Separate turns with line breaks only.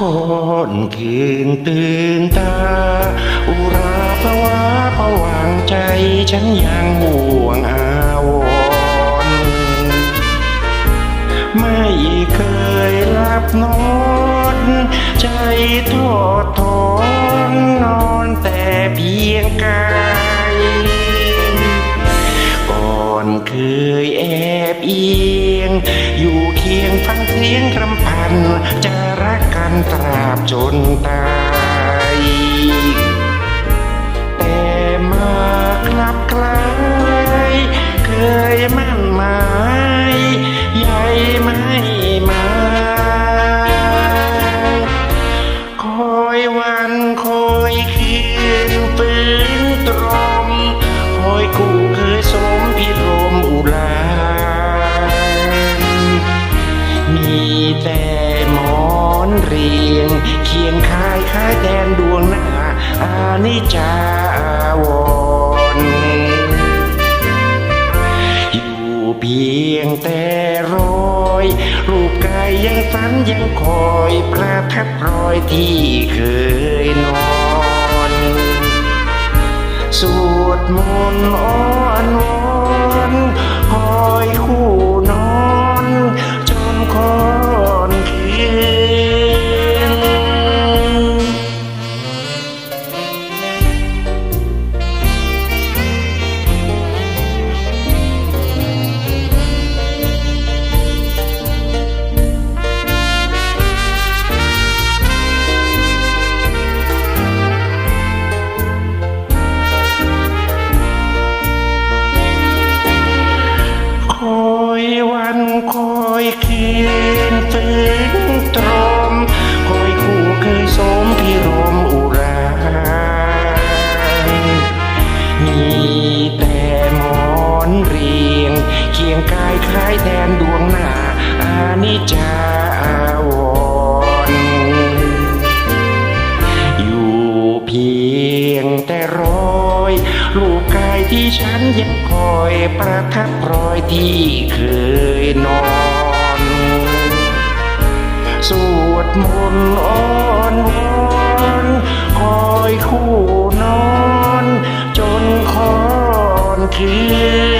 คนคืนตื่นตา อุราภาวะผวังใจฉันยังห่วงอาวรไม่เคยหลับนอนใจทอดทอนนอนแต่เพียงกายก่อนเคยแอบเอียง อยู่เคียงฟังเสียงรำพัน คลับคลเคยมั่นหมายใหญ่ไม่มาคอยวันคอยคืนปืนตรมคอยคู่เคยสมพิรมอุรามีแต่หมอนเรียง เคียงคายคายแทนดวงหน้าอานิจจาว อยรูปกายยังฝันยังคอยประทับรอยที่เคยนอน สวดมนต์ จาวรอยู่เพียงแต่รอยรูปกายที่ฉันยังคอยประทับรอยที่เคยนอนสวดมนต์อ้อนวอนคอยคู่นอน จนคอนคืน